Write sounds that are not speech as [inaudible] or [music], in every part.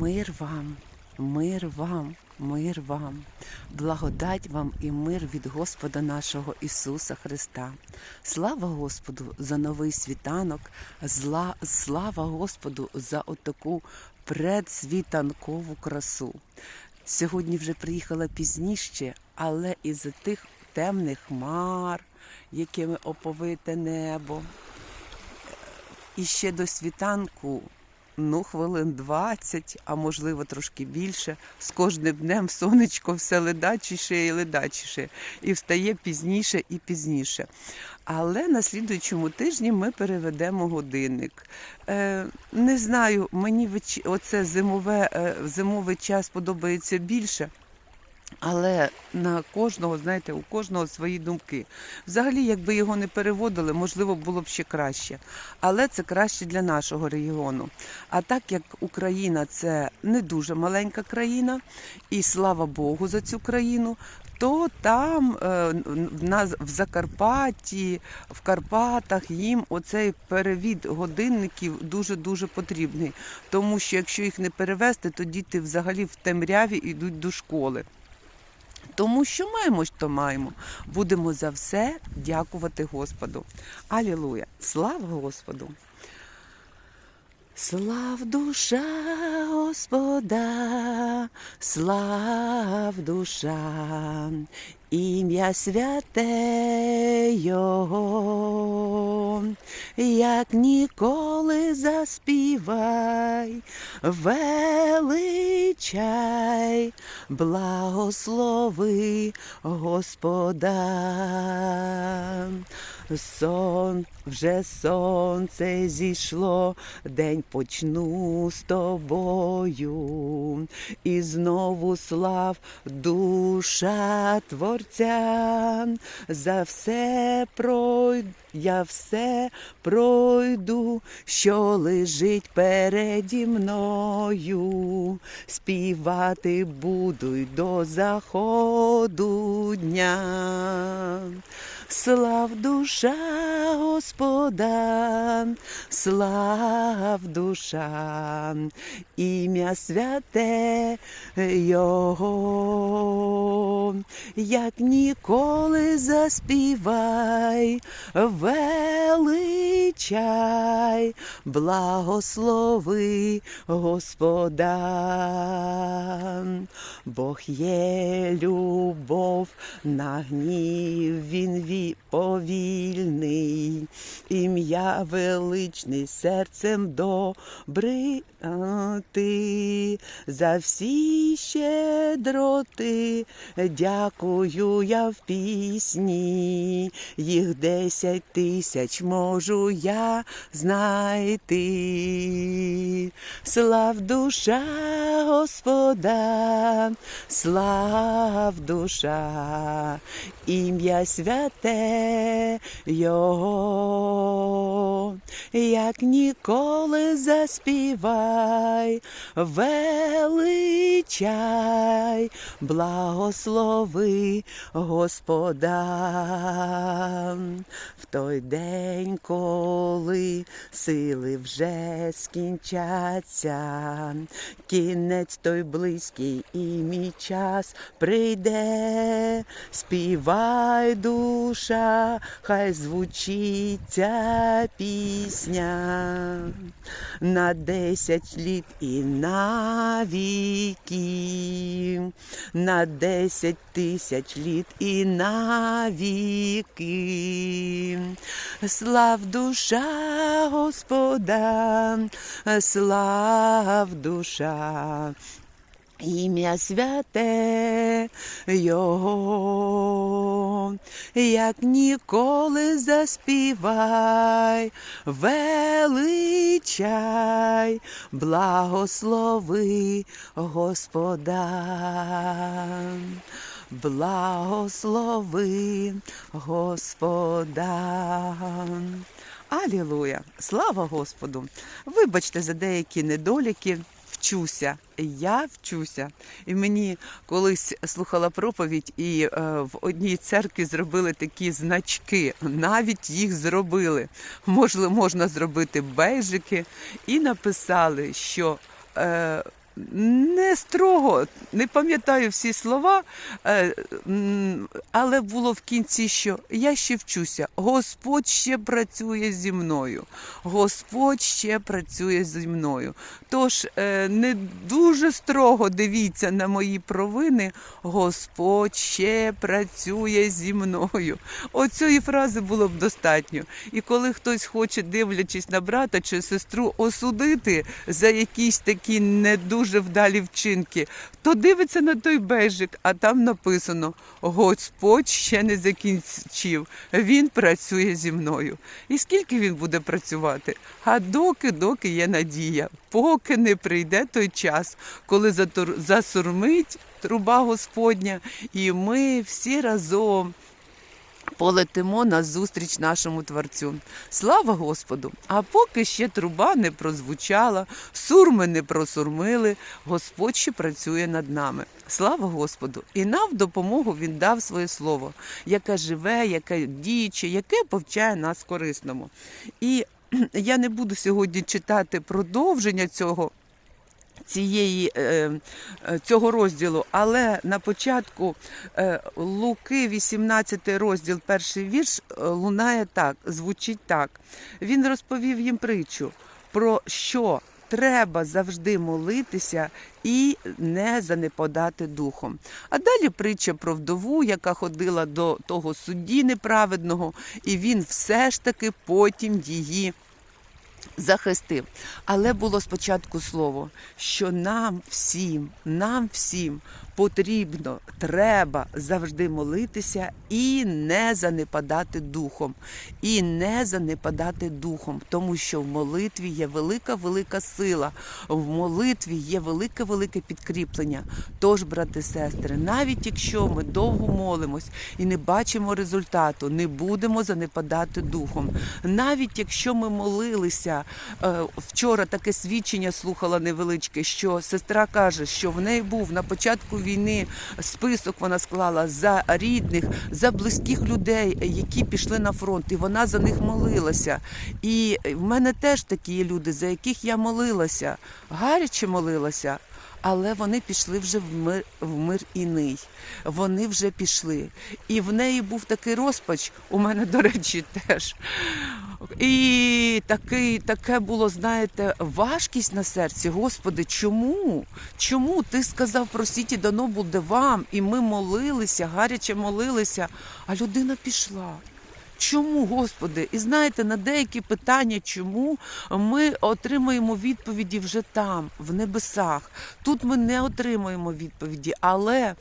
Мир вам, мир вам, мир вам, благодать вам і мир від Господа нашого Ісуса Христа. Слава Господу за новий світанок, зла, слава Господу за отаку предсвітанкову красу. Сьогодні вже приїхала пізніше, але із тих темних хмар, якими оповите небо. І ще до світанку, ну, хвилин 20, а можливо трошки більше. З кожним днем сонечко все ледачіше і ледачіше. І встає пізніше і пізніше. Але на слідуючому тижні ми переведемо годинник. Е, не знаю, мені оце зимове, е, зимовий час подобається більше. Але на кожного, знаєте, у кожного свої думки. Взагалі, якби його не переводили, можливо, було б ще краще. Але це краще для нашого регіону. А так як Україна це не дуже маленька країна, і слава Богу за цю країну, то там е, в Закарпатті, в Карпатах їм оцей перевід годинників дуже дуже потрібний. Тому що якщо їх не перевести, то діти взагалі в темряві йдуть до школи. Тому що маємо, то маємо. Будемо за все дякувати Господу. Алілуя! Слава Господу! Слав душа Господа, слав душа, ім'я святе Його, як ніколи заспівай, величай, благослови Господа. Сон, вже сонце зійшло, день почну з тобою, і знову слав душа Творця, за все пройду. Я все пройду, що лежить переді мною, співати буду й до заходу дня. Слав душа Господа, слав душа, ім'я святе Його, як ніколи заспівай, величай, благослови Господа. Бог є любов, на гнів він повільний, ім'я величний, серцем добрий за всі щедроти. Дякую я в пісні, їх десять тисяч можу я знайти. Слав душа Господа, слав душа, ім'я святе Його, як ніколи заспівай, величай, благослови Господа. Той день, коли сили вже скінчаться, кінець той близький і мій час прийде, співай душа, хай звучить ця пісня. На десять літ і на віки, на десять тисяч літ і на віки. Слав душа Господа, слав душа. Ім'я святе Його, як ніколи заспівай, величай, благослови Господа, благослови Господа. Алілуя! Слава Господу! Вибачте за деякі недоліки. Вчуся, я вчуся. І мені колись слухала проповідь, і е, в одній церкві зробили такі значки. Навіть їх зробили. Можливо, можна зробити бейжики, і написали, що е, не строго, не пам'ятаю всі слова, е, але було в кінці, що я ще вчуся. Господь ще працює зі мною. Господь ще працює зі мною. Тож е, не дуже строго дивіться на мої провини. Господь ще працює зі мною. Оцієї фрази було б достатньо. І коли хтось хоче, дивлячись на брата чи сестру, осудити за якісь такі не дуже вдалі вчинки, то дивиться на той бежик, а там написано: Господь ще не закінчив, він працює зі мною. І скільки він буде працювати? А доки, доки є надія, поки не прийде той час, коли затур- засурмить труба Господня, і ми всі разом полетимо на зустріч нашому Творцю. Слава Господу! А поки ще труба не прозвучала, сурми не просурмили, Господь ще працює над нами. Слава Господу! І нам в допомогу Він дав своє слово, яке живе, яке діюче, яке повчає нас корисному. І [clears throat] я не буду сьогодні читати продовження цього цієї, е, е, цього розділу, але на початку е, Луки, 18 розділ, перший вірш, лунає так, звучить так. Він розповів їм притчу про що треба завжди молитися і не занепадати духом. А далі притча про вдову, яка ходила до того судді неправедного, і він все ж таки потім її захистив. Але було спочатку слово, що нам всім, нам всім потрібно, треба завжди молитися і не занепадати духом. І не занепадати духом, тому що в молитві є велика, велика сила, в молитві є велике, велике підкріплення. Тож, брати сестри, навіть якщо ми довго молимось і не бачимо результату, не будемо занепадати духом. Навіть якщо ми молилися, е, вчора таке свідчення слухала невеличке, що сестра каже, що в неї був на початку війни список, вона склала за рідних, за близьких людей, які пішли на фронт, і вона за них молилася. І в мене теж такі люди, за яких я молилася, гаряче молилася. Але вони пішли вже в мир, в мир іний. Вони вже пішли. І в неї був такий розпач, у мене, до речі, теж. І такий, таке було, знаєте, важкість на серці. Господи, чому? Чому ти сказав просіть і дано буде вам? І ми молилися, гаряче молилися, а людина пішла. Чому, Господи? І знаєте, на деякі питання, чому ми отримуємо відповіді вже там, в небесах. Тут ми не отримуємо відповіді. Але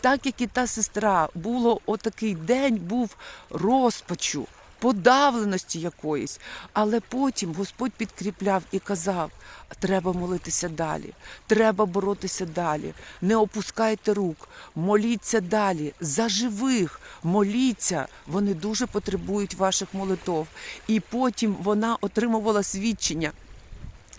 так як і та сестра, було отакий день, був розпачу. Подавленості якоїсь, але потім Господь підкріпляв і казав: треба молитися далі, треба боротися далі. Не опускайте рук, моліться далі, за живих, моліться. Вони дуже потребують ваших молитов. І потім вона отримувала свідчення.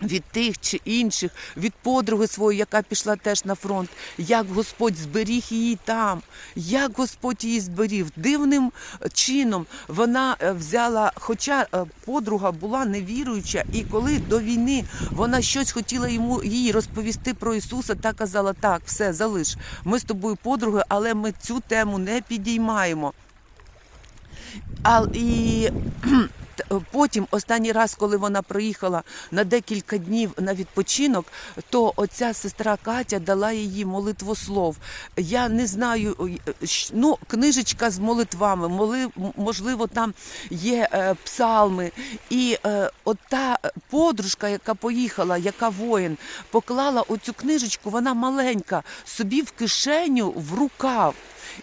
Від тих чи інших, від подруги своєї, яка пішла теж на фронт, як Господь зберіг її там, як Господь її зберіг. Дивним чином вона е, взяла, хоча е, подруга була невіруюча, і коли до війни вона щось хотіла йому їй розповісти про Ісуса, та казала: так, все, залиш. Ми з тобою подруги, але ми цю тему не підіймаємо. А, і потім, останній раз, коли вона приїхала на декілька днів на відпочинок, то оця сестра Катя дала їй молитвослов. Я не знаю, ну, книжечка з молитвами, моли, можливо, там є е, псалми. І е, от та подружка, яка поїхала, яка воїн, поклала оцю книжечку, вона маленька, собі в кишеню в рукав.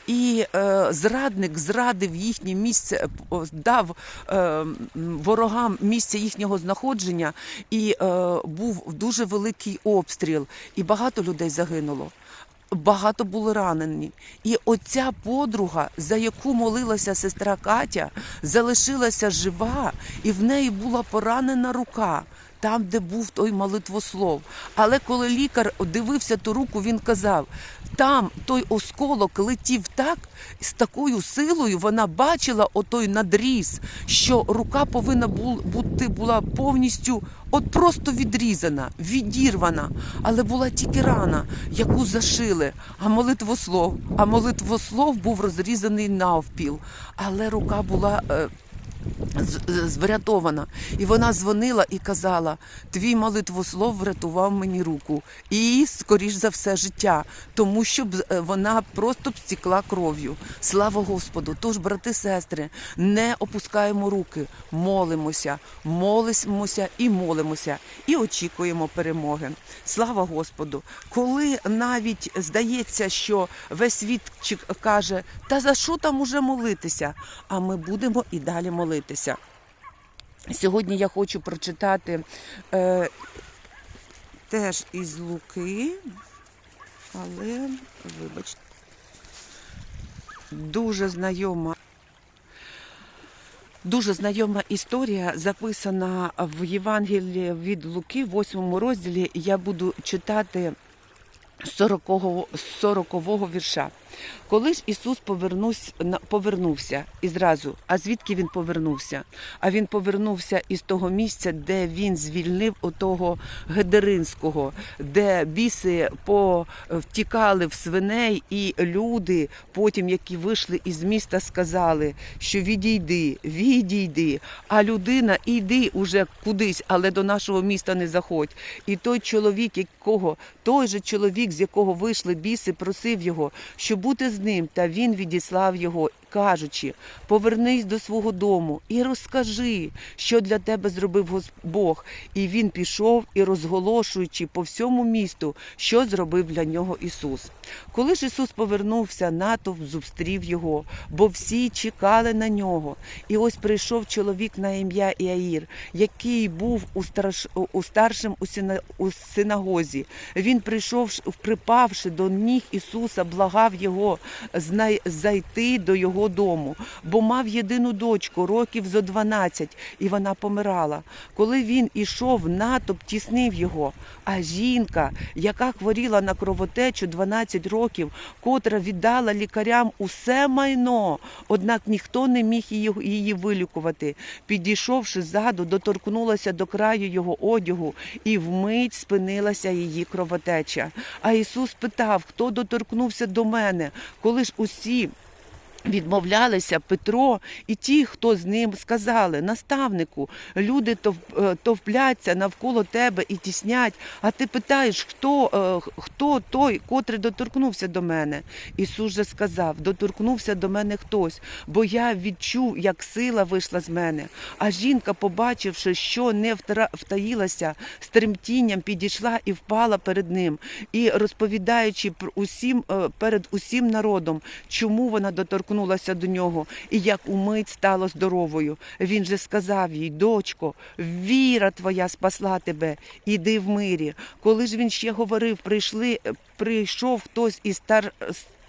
І е, зрадник зрадив їхнє місце, е, дав е, ворогам місце їхнього знаходження, і е, був дуже великий обстріл, і багато людей загинуло. Багато були ранені. І оця подруга, за яку молилася сестра Катя, залишилася жива, і в неї була поранена рука. Там, де був той молитвослов. Але коли лікар дивився ту руку, він казав: там той осколок летів так, з такою силою вона бачила отой надріз, що рука повинна бути була повністю от просто відрізана, відірвана, але була тільки рана, яку зашили. А молитвослов, а молитвослов був розрізаний навпіл, але рука була. Врятована. І вона дзвонила і казала: Твій молитвослов врятував мені руку. І, скоріш за все, життя, тому що е, вона просто стікла кров'ю. Слава Господу! Тож, брати, сестри, не опускаємо руки, молимося, молимося і молимося, і очікуємо перемоги. Слава Господу! Коли навіть здається, що весь світ каже, та за що там уже молитися? А ми будемо і далі молитися. Сьогодні я хочу прочитати е, теж із Луки, але, вибачте, дуже знайома. Дуже знайома історія записана в Євангелії від Луки, в 8 розділі. Я буду читати 40-го 40-го вірша. Коли ж Ісус повернувся і зразу, а звідки він повернувся? А він повернувся із того місця, де він звільнив отого Гедеринського, де біси повтікали в свиней, і люди, потім, які вийшли із міста, сказали, що відійди, відійди, а людина іди уже кудись, але до нашого міста не заходь. І той чоловік, якого, той же чоловік, з якого вийшли біси, просив його, щоб бути з ним, та він відіслав його, кажучи: повернись до свого дому і розкажи, що для тебе зробив Бог. І він пішов і розголошуючи по всьому місту, що зробив для нього Ісус. Коли ж Ісус повернувся, натовп зустрів його, бо всі чекали на нього. І ось прийшов чоловік на ім'я Іаїр, який був у, старш... у старшим у, сина... у синагозі. Він прийшов, припавши до ніг Ісуса, благав його зайти до його дому, бо мав єдину дочку, років зо 12, і вона помирала. Коли він ішов, натовп тіснив його. А жінка, яка хворіла на кровотечу 12 років, котра віддала лікарям усе майно, однак ніхто не міг її вилікувати. Підійшовши ззаду, доторкнулася до краю його одягу, і вмить спинилася її кровотеча. А Ісус питав, хто доторкнувся до мене, коли ж усі. Відмовлялися Петро і ті, хто з ним сказали, наставнику, люди е, товпляться навколо тебе і тіснять, а ти питаєш, хто, е, хто той, котрий доторкнувся до мене. Ісус же сказав: доторкнувся до мене хтось, бо я відчув, як сила вийшла з мене. А жінка, побачивши, що не втаїлася, з тремтінням підійшла і впала перед ним, і розповідаючи усім е, перед усім народом, чому вона доторкнулася до нього, і як умить стала здоровою. Він же сказав їй, дочко, віра твоя спасла тебе, іди в мирі. Коли ж він ще говорив, прийшли, прийшов хтось із стар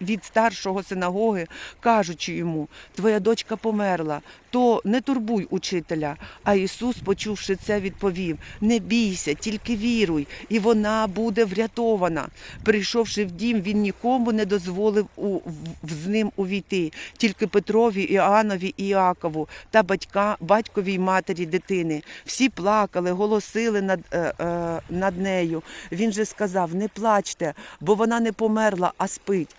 від старшого синагоги, кажучи йому: Твоя дочка померла, то не турбуй учителя. А Ісус, почувши це, відповів: Не бійся, тільки віруй, і вона буде врятована. Прийшовши в дім, він нікому не дозволив у, з ним увійти, тільки Петрові, Іоаннові і Іакову та батька, батькові й матері дитини. Всі плакали, голосили над, е, е, над нею. Він же сказав: Не плачте, бо вона не померла, а спить.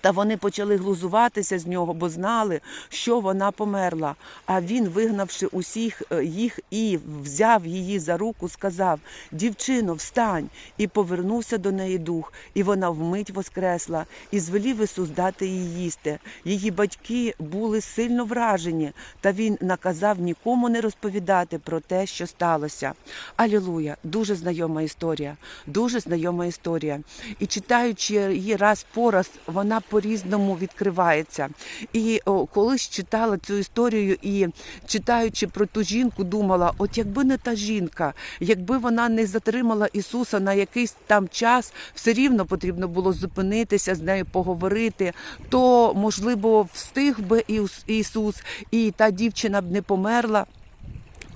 Та вони почали глузуватися з нього, бо знали, що вона померла. А він, вигнавши усіх е, їх і взяв її за руку, сказав: Дівчино, встань! І повернувся до неї дух, і вона вмить воскресла, і звелів Ісус дати їй їсти. Її батьки були сильно вражені, та він наказав нікому не розповідати про те, що сталося. Алілуя! Дуже знайома історія, дуже знайома історія. І читаючи її раз по раз, вона по-різному відкривається. І о, колись читала цю історію і читаючи про ту жінку, думала: от якби не та жінка, якби вона не затримала Ісуса на якийсь там час, все рівно потрібно було зупинитися з нею, поговорити, то можливо встиг би Ісус, і та дівчина б не померла.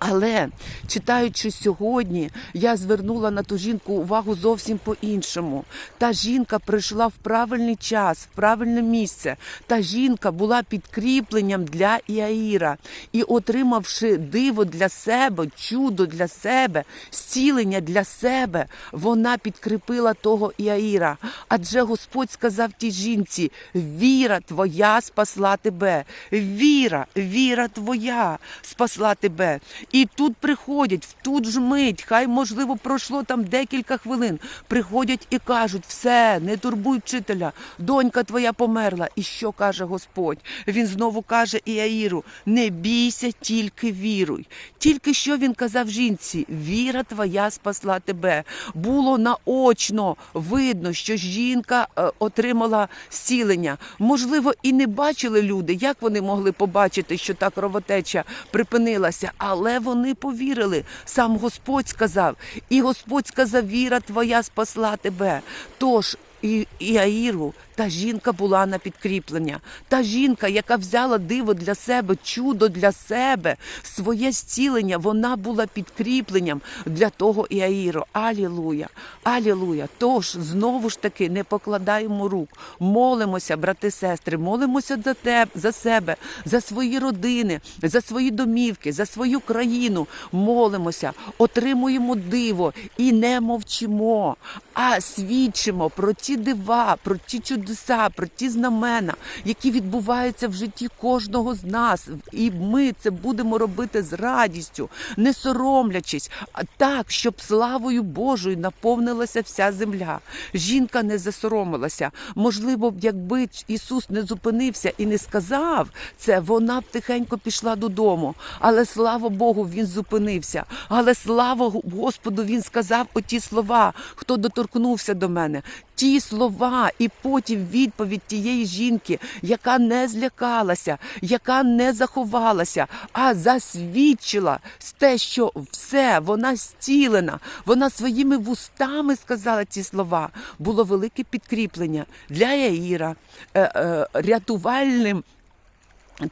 Але читаючи сьогодні, я звернула на ту жінку увагу зовсім по-іншому. Та жінка прийшла в правильний час, в правильне місце. Та жінка була підкріпленням для Іаїра і, отримавши диво для себе, чудо для себе, зцілення для себе, вона підкріпила того Іаїра. Адже Господь сказав тій жінці: віра твоя спасла тебе. Віра, віра твоя спасла тебе. І тут приходять, в тут ж мить, хай можливо пройшло там декілька хвилин. Приходять і кажуть: все, не турбуй вчителя, донька твоя померла. І що каже Господь? Він знову каже Іаїру: не бійся, тільки віруй. Тільки що він казав жінці: віра твоя спасла тебе. Було наочно видно, що жінка е, отримала зцілення. Можливо, і не бачили люди, як вони могли побачити, що та кровотеча припинилася, але вони повірили. Сам Господь сказав, і Господь сказав: віра твоя спасла тебе. Тож і Іаїру та жінка була на підкріплення. Та жінка, яка взяла диво для себе, чудо для себе, своє зцілення, вона була підкріпленням для того Іаїру. Алілуя! Алілуя! Тож знову ж таки не покладаємо рук, молимося, брати, сестри, молимося за тебе, за себе, за свої родини, за свої домівки, за свою країну. Молимося, отримуємо диво і не мовчимо, а свідчимо про ті дива, про ті чудеса, про ті знамена, які відбуваються в житті кожного з нас. І ми це будемо робити з радістю, не соромлячись, так, щоб славою Божою наповнилася вся земля. Жінка не засоромилася. Можливо, якби Ісус не зупинився і не сказав це, вона б тихенько пішла додому. Але слава Богу, він зупинився. Але слава Господу, він сказав оті слова, хто доторкнувся до мене. Ті слова, і потім відповідь тієї жінки, яка не злякалася, яка не заховалася, а засвідчила те, що все, вона зцілена, вона своїми вустами сказала ці слова. Було велике підкріплення для Яїра, е, е, рятувальним.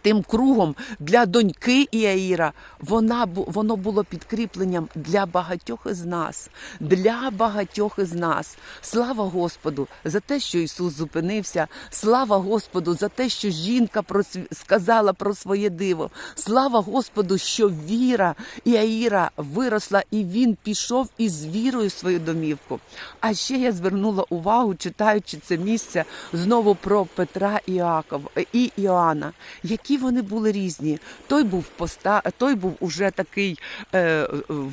Тим кругом для доньки Іаїра вона воно було підкріпленням для багатьох із нас, для багатьох із нас. Слава Господу за те, що Ісус зупинився. Слава Господу за те, що жінка сказала про своє диво. Слава Господу, що віра Іаїра виросла, і він пішов із вірою в свою домівку. А ще я звернула увагу, читаючи це місце знову про Петра і Іаков і Іоанна які вони були різні. Той був поста, той був уже такий е, е,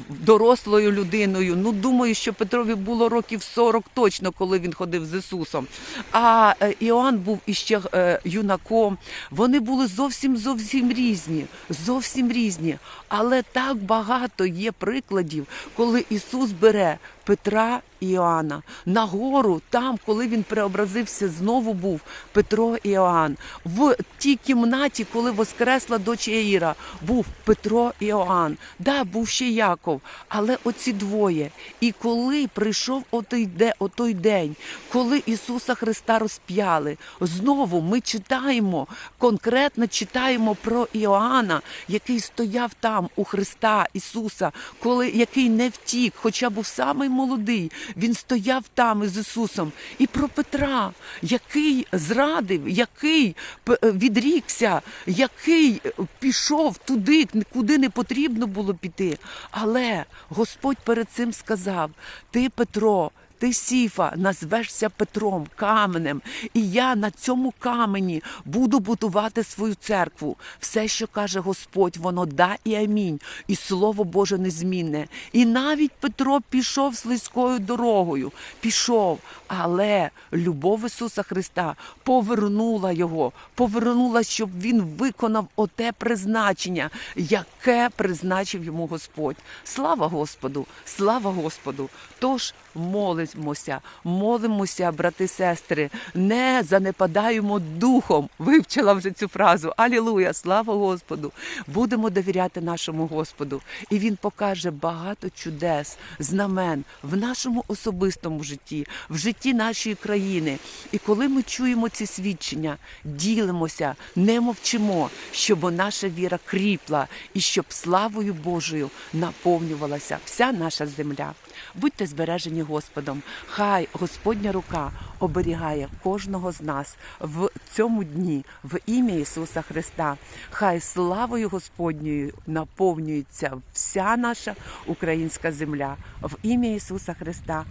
дорослою людиною. Ну, думаю, що Петрові було років 40 точно, коли він ходив з Ісусом. А е, Іоанн був іще е, юнаком. Вони були зовсім зовсім різні, зовсім різні. Але так багато є прикладів, коли Ісус бере Петра і Іоанна. На гору, там, коли він преобразився, знову був Петро і Іоанн. В тій кімнаті, коли воскресла дочь Яїра, був Петро і Іоанн. Да, був ще Яков, але оці двоє. І коли прийшов отой, де, отой день, коли Ісуса Христа розп'яли, знову ми читаємо, конкретно читаємо про Іоанна, який стояв там у Христа Ісуса, коли який не втік, хоча був самий молодий, він стояв там із Ісусом. І про Петра, який зрадив, який п- відрікся, який пішов туди, куди не потрібно було піти. Але Господь перед цим сказав: Ти, Петро, ти Сіфа, назвешся Петром, каменем, і я на цьому камені буду будувати свою церкву. Все, що каже Господь, воно да і амінь, і слово Боже незмінне. І навіть Петро пішов слизькою дорогою, пішов, але любов Ісуса Христа повернула його, повернула, щоб він виконав оте призначення, яке призначив йому Господь. Слава Господу! Слава Господу! Тож молимося, молимося, брати, сестри, не занепадаємо духом. Вивчила вже цю фразу. Алілуя, слава Господу! Будемо довіряти нашому Господу, і Він покаже багато чудес, знамен в нашому особистому житті, в житті нашої країни. І коли ми чуємо ці свідчення, ділимося, не мовчимо, щоб наша віра кріпла і щоб славою Божою наповнювалася вся наша земля. Будьте збережені Господом. Хай Господня рука оберігає кожного з нас в цьому дні в ім'я Ісуса Христа. Хай славою Господньою наповнюється вся наша українська земля в ім'я Ісуса Христа.